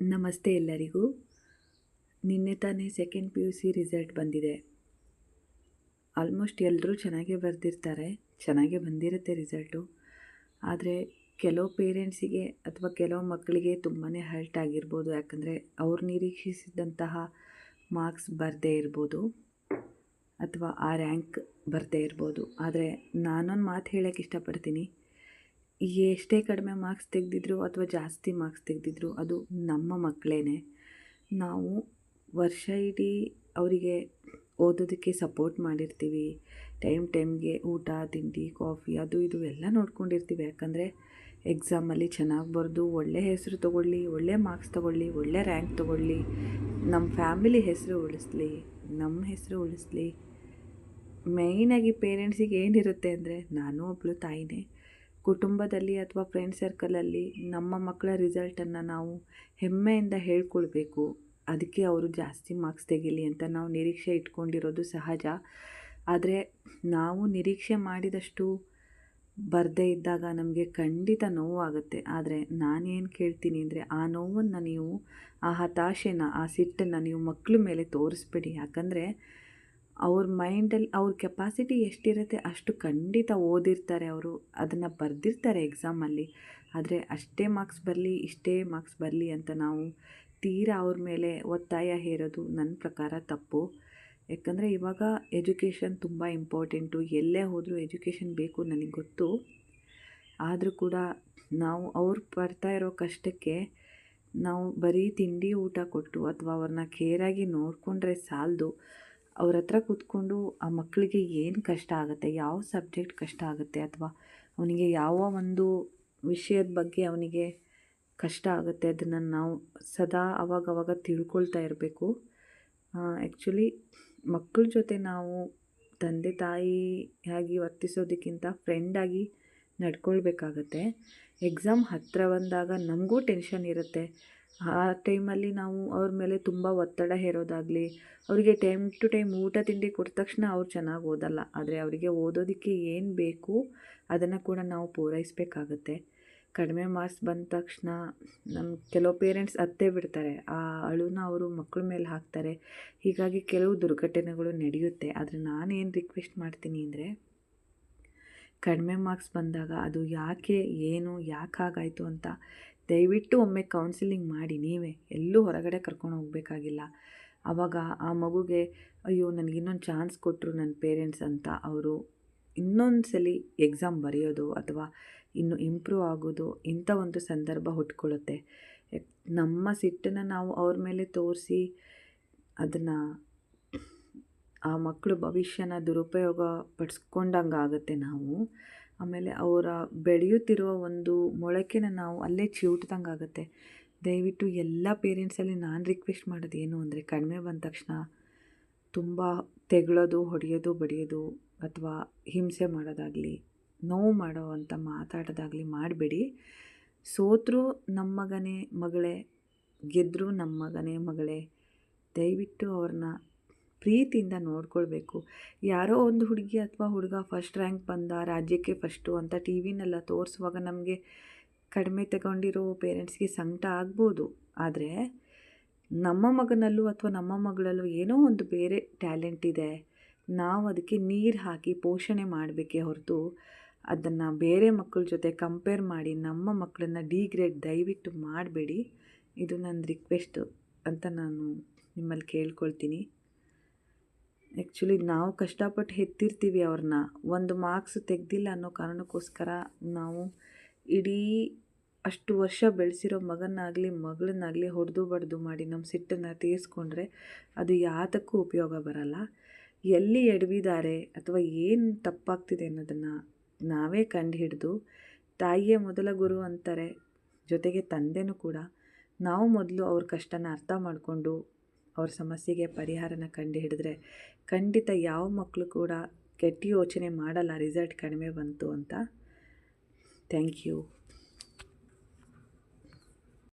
ನಮಸ್ತೆ ಎಲ್ಲರಿಗೂ. ನಿನ್ನೆ ತಾನೇ second P U C result ಬಂದಿದೆ. ಆಲ್ಮೋಸ್ಟ್ ಎಲ್ಲರೂ ಚೆನ್ನಾಗೇ ಬರೆದಿರ್ತಾರೆ, ಚೆನ್ನಾಗೇ ಬಂದಿರುತ್ತೆ ರಿಸಲ್ಟು ಆದರೆ ಕೆಲವು ಪೇರೆಂಟ್ಸಿಗೆ ಅಥವಾ ಕೆಲವು ಮಕ್ಕಳಿಗೆ ತುಂಬಾ ಹರ್ಟ್ ಆಗಿರ್ಬೋದು, ಯಾಕಂದರೆ ಅವ್ರು ನಿರೀಕ್ಷಿಸಿದಂತಹ ಮಾರ್ಕ್ಸ್ ಬರದೇ ಇರ್ಬೋದು ಅಥವಾ ಆ ರ್ಯಾಂಕ್ ಬರದೇ ಇರ್ಬೋದು. ಆದರೆ ನಾನೊಂದು ಮಾತು ಹೇಳೋಕ್ಕೆ ಇಷ್ಟಪಡ್ತೀನಿ. ಎಷ್ಟೇ ಕಡಿಮೆ ಮಾರ್ಕ್ಸ್ ತೆಗೆದಿದ್ರು ಅಥವಾ ಜಾಸ್ತಿ ಮಾರ್ಕ್ಸ್ ತೆಗೆದಿದ್ರು ಅದು ನಮ್ಮ ಮಕ್ಕಳೇ ನಾವು ವರ್ಷ ಇಡೀ ಅವರಿಗೆ ಓದೋದಕ್ಕೆ ಸಪೋರ್ಟ್ ಮಾಡಿರ್ತೀವಿ. ಟೈಮ್ ಟೈಮ್ಗೆ ಊಟ, ತಿಂಡಿ ಕಾಫಿ ಅದು ಇದು ಎಲ್ಲ ನೋಡ್ಕೊಂಡಿರ್ತೀವಿ. ಯಾಕಂದರೆ ಎಕ್ಸಾಮಲ್ಲಿ ಚೆನ್ನಾಗಿ ಬರೆದು ಒಳ್ಳೆ ಹೆಸರು ತೊಗೊಳ್ಳಿ, ಒಳ್ಳೆ ಮಾರ್ಕ್ಸ್ ತೊಗೊಳ್ಳಿ, ಒಳ್ಳೆ ರ್ಯಾಂಕ್ ತೊಗೊಳ್ಳಿ ನಮ್ಮ ಫ್ಯಾಮಿಲಿ ಹೆಸರು ಉಳಿಸ್ಲಿ ನಮ್ಮ ಹೆಸರು ಉಳಿಸ್ಲಿ. ಮೇಯ್ನಾಗಿ ಪೇರೆಂಟ್ಸಿಗೆ ಏನಿರುತ್ತೆ ಅಂದರೆ ನಾನು ಒಬ್ಬಳು ತಾಯಿನೇ. ಕುಟುಂಬದಲ್ಲಿ ಅಥವಾ ಫ್ರೆಂಡ್ ಸರ್ಕಲಲ್ಲಿ ನಮ್ಮ ಮಕ್ಕಳ ರಿಸಲ್ಟನ್ನು ನಾವು ಹೆಮ್ಮೆಯಿಂದ ಹೇಳ್ಕೊಳ್ಬೇಕು. ಅದಕ್ಕೆ ಅವರು ಜಾಸ್ತಿ ಮಾರ್ಕ್ಸ್ ತೆಗೀಲಿ ಅಂತ ನಾವು ನಿರೀಕ್ಷೆ ಇಟ್ಕೊಂಡಿರೋದು ಸಹಜ. ಆದರೆ ನಾವು ನಿರೀಕ್ಷೆ ಮಾಡಿದಷ್ಟು ಬರದೇ ಇದ್ದಾಗ ನಮಗೆ ಖಂಡಿತ ನೋವಾಗುತ್ತೆ. ಆದರೆ ನಾನೇನು ಕೇಳ್ತೀನಿ ಅಂದರೆ ಆ ನೋವನ್ನು ನೀವು, ಆ ಹತಾಶೆನ, ಆ ಸಿಟ್ಟನ್ನು ನೀವು ಮಕ್ಕಳ ಮೇಲೆ ತೋರಿಸ್ಬೇಡಿ. ಯಾಕಂದರೆ ಅವ್ರ ಮೈಂಡಲ್ಲಿ ಅವ್ರ ಕೆಪಾಸಿಟಿ ಎಷ್ಟಿರುತ್ತೆ ಅಷ್ಟು ಖಂಡಿತ ಓದಿರ್ತಾರೆ ಅವರು. ಅದನ್ನು ಬರೆದಿರ್ತಾರೆ ಎಕ್ಸಾಮಲ್ಲಿ. ಆದರೆ ಅಷ್ಟೇ ಮಾರ್ಕ್ಸ್ ಬರಲಿ, ಇಷ್ಟೇ ಮಾರ್ಕ್ಸ್ ಬರಲಿ ಅಂತ ನಾವು ತೀರಾ ಅವ್ರ ಮೇಲೆ ಒತ್ತಾಯ ಹೇರೋದು ನನ್ನ ಪ್ರಕಾರ ತಪ್ಪು. ಯಾಕಂದರೆ ಇವಾಗ ಎಜುಕೇಷನ್ ತುಂಬ ಇಂಪಾರ್ಟೆಂಟು. ಎಲ್ಲೇ ಹೋದರೂ ಎಜುಕೇಷನ್ ಬೇಕು ನನಗೆ ಗೊತ್ತು. ಆದರೂ ಕೂಡ ನಾವು ಅವ್ರು ಪಡ್ತಾ ಇರೋ ಕಷ್ಟಕ್ಕೆ ನಾವು ಬರೀ ತಿಂಡಿ ಊಟ ಕೊಟ್ಟು ಅಥವಾ ಅವ್ರನ್ನ ಕೇರಾಗಿ ನೋಡಿಕೊಂಡ್ರೆ ಸಾಲದು. ಅವ್ರ ಹತ್ರ ಕೂತ್ಕೊಂಡು ಆ ಮಕ್ಕಳಿಗೆ ಏನು ಕಷ್ಟ ಆಗುತ್ತೆ, ಯಾವ ಸಬ್ಜೆಕ್ಟ್ ಕಷ್ಟ ಆಗುತ್ತೆ ಅಥವಾ ಅವನಿಗೆ ಯಾವ ಒಂದು ವಿಷಯದ ಬಗ್ಗೆ ಅವನಿಗೆ ಕಷ್ಟ ಆಗುತ್ತೆ ಅದನ್ನು ನಾವು ಸದಾ ಅವಾಗವಾಗ ತಿಳ್ಕೊಳ್ತಾ ಇರಬೇಕು. ಆ್ಯಕ್ಚುಲಿ ಮಕ್ಕಳ ಜೊತೆ ನಾವು ತಂದೆ ತಾಯಿಯಾಗಿ ವರ್ತಿಸೋದಕ್ಕಿಂತ ಫ್ರೆಂಡಾಗಿ ನಡ್ಕೊಳ್ಬೇಕಾಗತ್ತೆ. ಎಕ್ಸಾಮ್ ಹತ್ತಿರ ಬಂದಾಗ ನಮಗೂ ಟೆನ್ಷನ್ ಇರುತ್ತೆ. ಆ ಟೈಮಲ್ಲಿ ನಾವು ಅವ್ರ ಮೇಲೆ ತುಂಬ ಒತ್ತಡ ಹೇರೋದಾಗಲಿ, ಅವರಿಗೆ ಟೈಮ್ ಟು ಟೈಮ್ ಊಟ ತಿಂಡಿ ಕೊಟ್ಟ ತಕ್ಷಣ ಅವ್ರು ಚೆನ್ನಾಗಿ ಓದಲ್ಲ. ಆದರೆ ಅವರಿಗೆ ಓದೋದಕ್ಕೆ ಏನು ಬೇಕು ಅದನ್ನು ಕೂಡ ನಾವು ಪೂರೈಸಬೇಕಾಗತ್ತೆ. ಕಡಿಮೆ ಮಾರ್ಕ್ಸ್ ಬಂದ ತಕ್ಷಣ ನಮ್ಮ ಕೆಲವು ಪೇರೆಂಟ್ಸ್ ಅತ್ತೇ ಬಿಡ್ತಾರೆ. ಆ ಅಳುನ ಅವರು ಮಕ್ಕಳ ಮೇಲೆ ಹಾಕ್ತಾರೆ. ಹೀಗಾಗಿ ಕೆಲವು ದುರ್ಘಟನೆಗಳು ನಡೆಯುತ್ತೆ. ಆದರೆ ನಾನೇನು ರಿಕ್ವೆಸ್ಟ್ ಮಾಡ್ತೀನಿ ಅಂದರೆ ಕಡಿಮೆ ಮಾರ್ಕ್ಸ್ ಬಂದಾಗ ಅದು ಯಾಕೆ, ಏನು ಯಾಕೆ ಹಾಗಾಯಿತು ಅಂತ ದಯವಿಟ್ಟು ಒಮ್ಮೆ ಕೌನ್ಸಿಲಿಂಗ್ ಮಾಡಿ, ನೀವೇ ಎಲ್ಲೂ ಹೊರಗಡೆ ಕರ್ಕೊಂಡು ಹೋಗಬೇಕಾಗಿಲ್ಲ. ಆವಾಗ ಆ ಮಗುಗೆ, ಅಯ್ಯೋ, ನನಗೆ ಇನ್ನೊಂದು ಚಾನ್ಸ್ ಕೊಟ್ಟರು ನನ್ನ ಪೇರೆಂಟ್ಸ್ ಅಂತ ಅವರು ಇನ್ನೊಂದು ಸಲ ಎಕ್ಸಾಮ್ ಬರೆಯೋದು ಅಥವಾ ಇನ್ನು ಇಂಪ್ರೂವ್ ಆಗೋದು ಇಂಥ ಒಂದು ಸಂದರ್ಭ ಹುಟ್ಕೊಳ್ಳುತ್ತೆ. ನಮ್ಮ ಸಿಟ್ಟನ್ನು ನಾವು ಅವ್ರ ಮೇಲೆ ತೋರಿಸಿ ಅದನ್ನು ಆ ಮಕ್ಕಳು ಭವಿಷ್ಯನ ದುರುಪಯೋಗ ಪಡಿಸ್ಕೊಂಡಂಗೆ ಆಗುತ್ತೆ ನಾವು. ಆಮೇಲೆ ಅವರ ಬೆಳೆಯುತ್ತಿರುವ ಒಂದು ಮೊಳಕೆನ ನಾವು ಅಲ್ಲೇ ಚಿವುಟ್ದಂಗೆ ಆಗುತ್ತೆ. ದಯವಿಟ್ಟು ಎಲ್ಲ ಪೇರೆಂಟ್ಸಲ್ಲಿ ನಾನು ರಿಕ್ವೆಸ್ಟ್ ಮಾಡೋದು ಏನು ಅಂದರೆ ಕಡಿಮೆ ಬಂದ ತಕ್ಷಣ ತುಂಬ ತೆಗಳೋದು, ಹೊಡೆಯೋದು, ಬಡಿಯೋದು ಅಥವಾ ಹಿಂಸೆ ಮಾಡೋದಾಗಲಿ, ನೋವು ಮಾಡೋ ಅಂತ ಮಾತಾಡೋದಾಗಲಿ ಮಾಡಬೇಡಿ. ಸೋತರೂ ನಮ್ಮ ಮಗನೇ ಮಗಳೇ ಗೆದ್ದರೂ ನಮ್ಮ ಮಗನೇ ಮಗಳೇ, ದಯವಿಟ್ಟು ಅವ್ರನ್ನ ಪ್ರೀತಿಯಿಂದ ನೋಡ್ಕೊಳ್ಬೇಕು. ಯಾರೋ ಒಂದು ಹುಡುಗಿ ಅಥವಾ ಹುಡುಗ ಫಸ್ಟ್ ರ್ಯಾಂಕ್ ಬಂದ ರಾಜ್ಯಕ್ಕೆ ಫಸ್ಟು ಅಂತ ಟಿ ವಿನೆಲ್ಲ ತೋರಿಸುವಾಗ ನಮಗೆ ಕಡಿಮೆ ತಗೊಂಡಿರೋ ಪೇರೆಂಟ್ಸ್ಗೆ ಸಂಕಟ ಆಗ್ಬೋದು. ಆದರೆ ನಮ್ಮ ಮಗನಲ್ಲೂ ಅಥವಾ ನಮ್ಮ ಮಗಳಲ್ಲೂ ಏನೋ ಒಂದು ಬೇರೆ ಟ್ಯಾಲೆಂಟ್ ಇದೆ. ನಾವು ಅದಕ್ಕೆ ನೀರು ಹಾಕಿ ಪೋಷಣೆ ಮಾಡಬೇಕೇ ಹೊರತು ಅದನ್ನು ಬೇರೆ ಮಕ್ಕಳ ಜೊತೆ ಕಂಪೇರ್ ಮಾಡಿ ನಮ್ಮ ಮಕ್ಕಳನ್ನ ಡಿಗ್ರೇಡ್ ದಯವಿಟ್ಟು ಮಾಡಬೇಡಿ. ಇದು ನನ್ನ ರಿಕ್ವೆಸ್ಟು ಅಂತ ನಾನು ನಿಮ್ಮಲ್ಲಿ ಕೇಳ್ಕೊಳ್ತೀನಿ. ಆ್ಯಕ್ಚುಲಿ ನಾವು ಕಷ್ಟಪಟ್ಟು ಹೆತ್ತಿರ್ತೀವಿ ಅವ್ರನ್ನ. ಒಂದು ಮಾರ್ಕ್ಸ್ ತೆಗೆದಿಲ್ಲ ಅನ್ನೋ ಕಾರಣಕ್ಕೋಸ್ಕರ ನಾವು ಇಡೀ ಅಷ್ಟು ವರ್ಷ ಬೆಳೆಸಿರೋ ಮಗನಾಗಲಿ, ಮಗಳನ್ನಾಗಲಿ ಹೊಡೆದು ಬಡ್ದು ಮಾಡಿ ನಮ್ಮ ಸಿಟ್ಟನ್ನು ತೀರಿಸ್ಕೊಂಡ್ರೆ ಅದು ಯಾತಕ್ಕೂ ಉಪಯೋಗ ಬರಲ್ಲ. ಎಲ್ಲಿ ಎಡವಿದ್ದಾರೆ ಅಥವಾ ಏನು ತಪ್ಪಾಗ್ತಿದೆ ಅನ್ನೋದನ್ನು ನಾವೇ ಕಂಡು ಹಿಡಿದು ತಾಯಿಯೇ ಮೊದಲ ಗುರು ಅಂತಾರೆ, ಜೊತೆಗೆ ತಂದೆನೂ ಕೂಡ, ನಾವು ಮೊದಲು ಅವ್ರ ಕಷ್ಟನ ಅರ್ಥ ಮಾಡಿಕೊಂಡು ಅವ್ರ ಸಮಸ್ಯೆಗೆ ಪರಿಹಾರನ ಕಂಡು ಹಿಡಿದ್ರೆ ಖಂಡಿತ ಯಾವ ಮಕ್ಕಳು ಕೂಡ ಕೆಟ್ಟ ಯೋಚನೆ ಮಾಡಲ್ಲ. ರಿಸಲ್ಟ್ ಕಡಿಮೆ ಬಂತು ಅಂತ. Thank you.